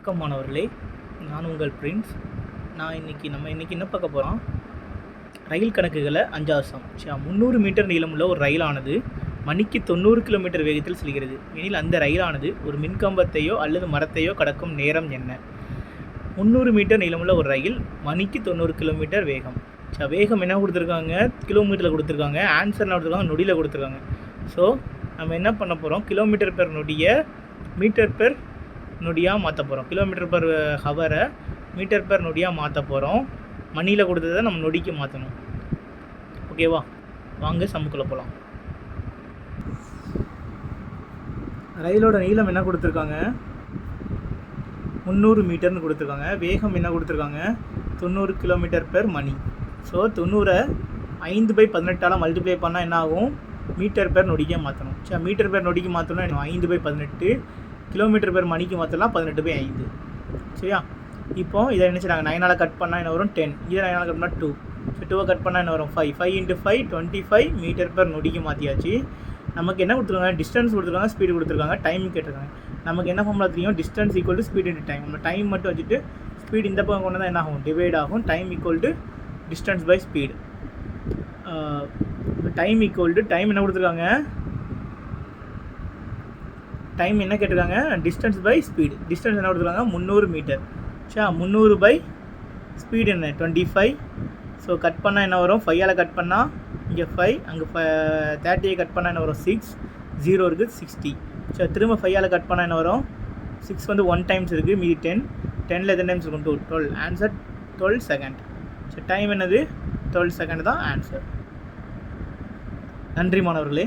வணக்கம் மாணவர்களே நான் உங்கள் பிரின்ஸ். நான் இன்னைக்கு நம்ம இன்னைக்கு என்ன பார்க்க போகிறோம் ரயில் கணக்குகளை அஞ்சாவது சம் முந்நூறு மீட்டர் நீளமுள்ள ஒரு ரயிலானது மணிக்கு தொண்ணூறு கிலோமீட்டர் வேகத்தில் செல்கிறது. எனில் அந்த ரயிலானது ஒரு மின்கம்பத்தையோ அல்லது மரத்தையோ கடக்கும் நேரம் என்ன? முந்நூறு மீட்டர் நீளமுள்ள ஒரு ரயில் மணிக்கு தொண்ணூறு கிலோமீட்டர் வேகம். சா வேகம் என்ன கொடுத்துருக்காங்க? கிலோமீட்டரில் கொடுத்துருக்காங்க. ஆன்சர் என்ன கொடுத்துருக்காங்க? நொடியில் கொடுத்துருக்காங்க. ஸோ நம்ம என்ன பண்ண போகிறோம் கிலோமீட்டர் பெர் நொடியை மீட்டர் பெர் நொடியாக மாற்ற போகிறோம் கிலோமீட்டர் பர் ஹவரை மீட்டர் பர் நொடியாக மாற்ற போகிறோம் மணியில் கொடுத்ததை நம்ம நொடிக்கு மாற்றணும் ஓகேவா வாங்க சம்முக்குள்ளே போகலாம் ரயிலோட நீளம் என்ன கொடுத்துருக்காங்க? முந்நூறு மீட்டர்னு கொடுத்துருக்காங்க. வேகம் என்ன கொடுத்துருக்காங்க? தொண்ணூறு கிலோமீட்டர் பெர் மணி. ஸோ தொண்ணூறை ஐந்து பை பதினெட்டால் மல்டிப்ளை பண்ணால் என்ன ஆகும்? மீட்டர் பெர் நொடிக்க மாற்றணும் சரி மீட்டர் பெர் நொடிக்கு மாற்றணும் ஐந்து பை பதினெட்டு கிலோமீட்டர் பெர் மணிக்கு மாற்றலாம் பதினெட்டு பை ஐந்து. சரியா? இப்போ இதை என்ன செய்றாங்க? நைனால் கட் பண்ணால் என்ன வரும்? டென் இதை நைனால் கட் பண்ணால் டூ ஸோ டூவை கட் பண்ணால் என்ன வரும்? Five five into five twenty five metre per நொடிக்கு மாற்றியாச்சு நமக்கு என்ன கொடுத்துருக்காங்க? டிஸ்டன்ஸ் கொடுத்துருக்காங்க ஸ்பீடு கொடுத்துருக்காங்க டைம் கேட்டிருக்காங்க. நமக்கு என்ன ஃபார்முலா தெரியும்? Distance equal to speed into time நம்ம டைம் மட்டும் வச்சுட்டு ஸ்பீடு இந்த பக்கம் கொண்டு தான் என்ன ஆகும்? டிவைட் ஆகும். Time equal to distance by speed time equal to time என்ன கொடுத்துருக்காங்க? டைம் என்ன கேட்டிருக்காங்க? டிஸ்டன்ஸ் பை ஸ்பீடு டிஸ்டன்ஸ் என்ன கொடுத்துருக்காங்க? முந்நூறு மீட்டர் சா முந்நூறு பை ஸ்பீடு என்ன? டுவெண்ட்டி ஃபைவ் ஸோ கட் பண்ணால் என்ன வரும்? ஃபையால் கட் பண்ணால் இங்கே ஃபைவ் அங்கே ஃப தேர்ட்டியை கட் பண்ணால் என்ன வரும்? சிக்ஸ் ஜீரோ இருக்குது சிக்ஸ்டி ஸோ திரும்ப ஃபையால் கட் பண்ணால் என்ன வரும்? சிக்ஸ் வந்து ஒன் டைம்ஸ் இருக்குது மீதி டென் டெனில் எத்தனை டைம்ஸ் இருக்கும்? Two twelve answer twelve second so time என்னது? டுவெல் செகண்ட் தான் ஆன்சர் நன்றி மாணவர்களே.